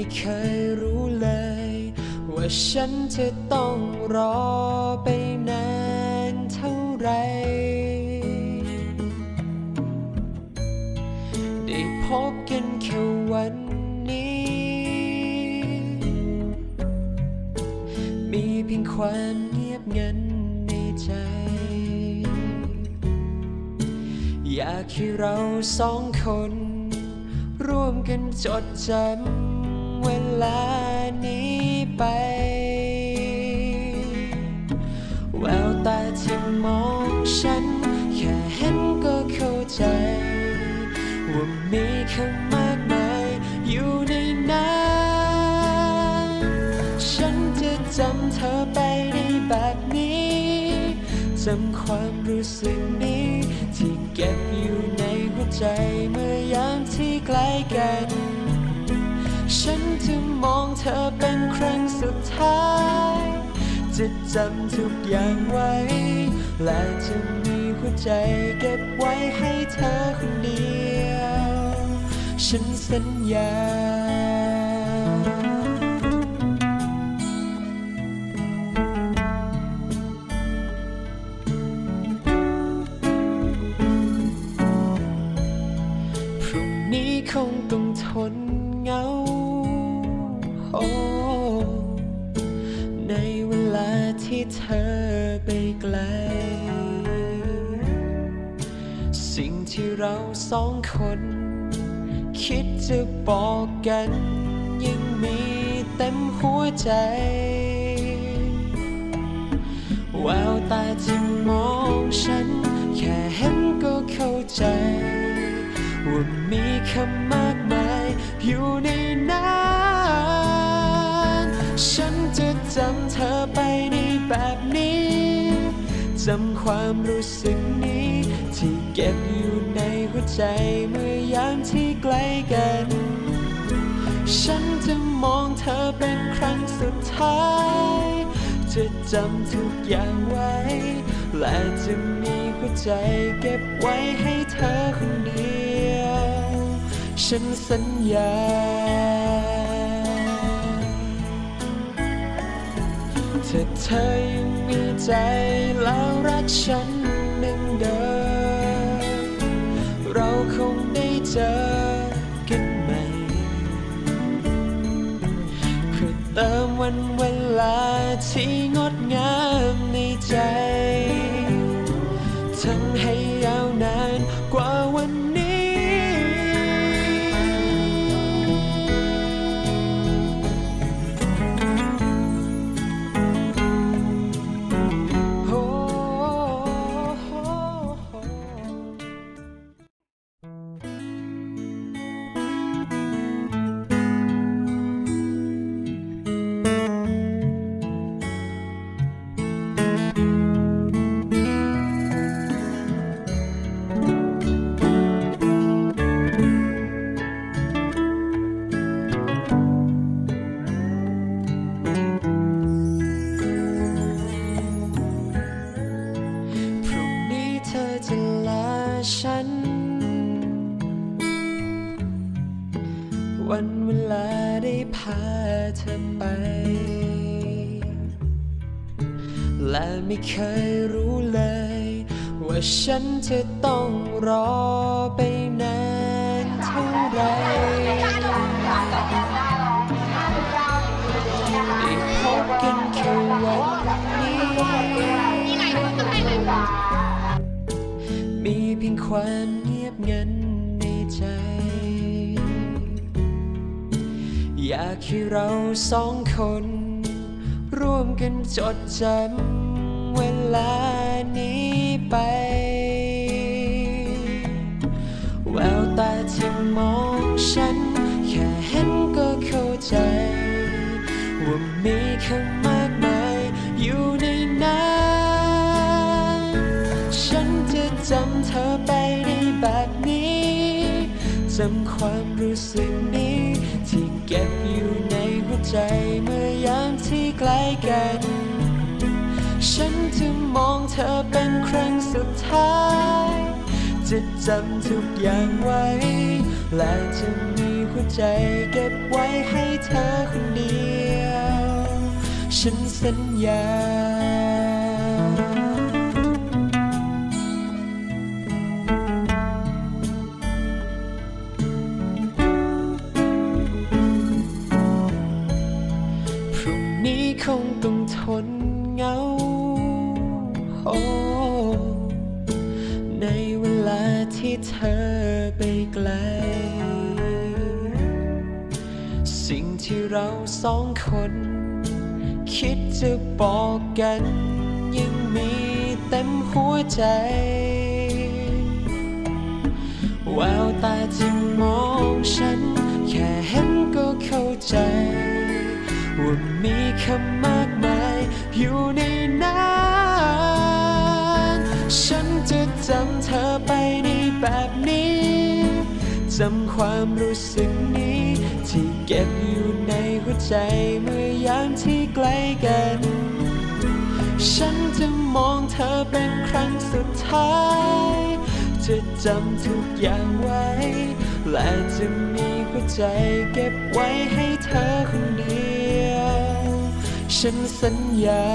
ไม่เคยรู้เลย ว่าฉันจะต้องรอไปนานเท่าไร ได้พบกันแค่วันนี้ มีเพียงความเงียบงันในใจ อยากให้เราสองคน ร่วมกันจดจำ เวลานี้ไป แววตาที่มองฉัน แค่เห็นก็เข้าใจ ว่ามีคำมากมายอยู่ในนั้นฉันจะจำเธอไปในแบบนี้จำความรู้สึกนี้ที่เก็บอยู่ในหัวใจเมื่อยามที่ใกล้กัน ฉันจะมองเธอเป็นครั้งสุดท้าย จะจำทุกอย่างไว้ และจะมีหัวใจเก็บไว้ให้เธอคนเดียว ฉันสัญญาพรุ่งนี้คงต้องทนเหงา โอ้ในเวลาที่เธอไปไกล สิ่งที่เราสองคน คิดจะบอกกัน ยังมีเต็มหัวใจแววตาที่มองฉัน แค่เห็นก็เข้าใจ ว่ามีคำมากมายอยู่ในนั้น จำเธอไปในแบบนี้ จำความรู้สึกนี้ ที่เก็บอยู่ในหัวใจเมื่อยามที่ใกล้กัน ฉันจะมองเธอเป็นครั้งสุดท้าย จะจำทุกอย่างไว้ และจะมีหัวใจเก็บไว้ให้เธอคนเดียว ฉันสัญญา ถ้าเธอยังมีใจแล้วรักฉันหนึ่งเดิม เราคงได้เจอกันใหม่เพื่อเติมวันเวลาที่งดงามในใจ ทั้งให้ยาวนาน วันเวลาได้พาเธอไป และไม่เคยรู้เลย ว่าฉันจะต้องรอไปนานเท่าไร ได้พบกันแค่วันนี้ มีเพียงความเงียบงันในใจ อยากให้เราสองคน ร่วมกันจดจำเวลานี้ไป แววตาที่มองฉัน แค่เห็นก็เข้าใจ ว่ามีคำมากมายอยู่ในนั้นฉันจะจำเธอไปในแบบนี้จำความรู้สึกนี้ ใจเมื่อยามที่ใกล้กัน ฉันจะมองเธอเป็นครั้งสุดท้าย จะจำทุกอย่างไว้ และจะมีหัวใจเก็บไว้ให้เธอคนเดียว ฉันสัญญา ที่เราสองคน คิดจะบอกกันยังมีเต็มหัวใจ แววตาที่มองฉัน แค่เห็นก็เข้าใจ ว่ามีคำมากมายอยู่ในนั้นฉันจะจำเธอไปในแบบนี้จำความรู้สึกนี้ ที่เก็บอยู่ หัวใจเมื่อยามที่ใกล้กัน ฉันจะมองเธอเป็นครั้งสุดท้าย จะจำทุกอย่างไว้ และจะมีหัวใจเก็บไว้ให้เธอคนเดียว ฉันสัญญา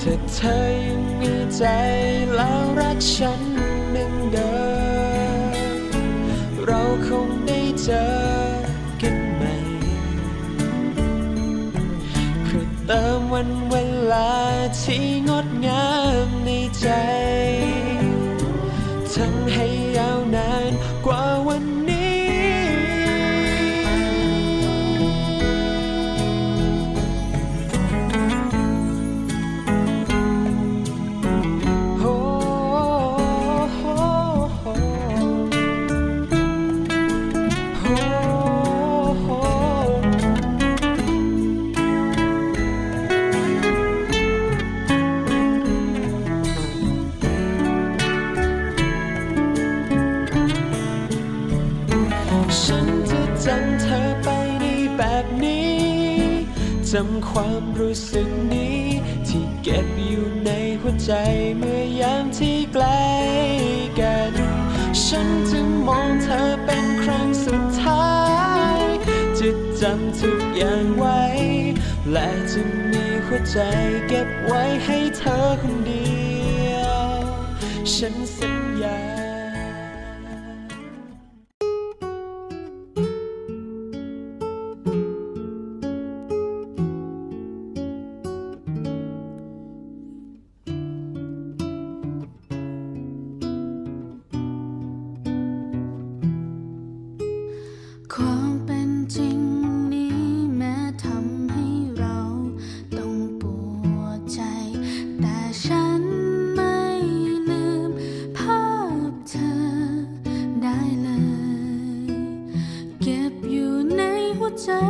ถ้าเธอยังมีใจแล้วรักฉัน คงได้เจอกันใหม่เพื่อเติมวันเวลาที่งดงามในใจ ทั้งให้ รู้สึกนี้ ที่เก็บอยู่ในหัวใจเมื่อยามที่ไกลกัน ฉันจะมองเธอเป็นครั้งสุดท้าย จะจำทุกอย่างไว้ และจะมีหัวใจเก็บไว้ให้เธอคนเดียว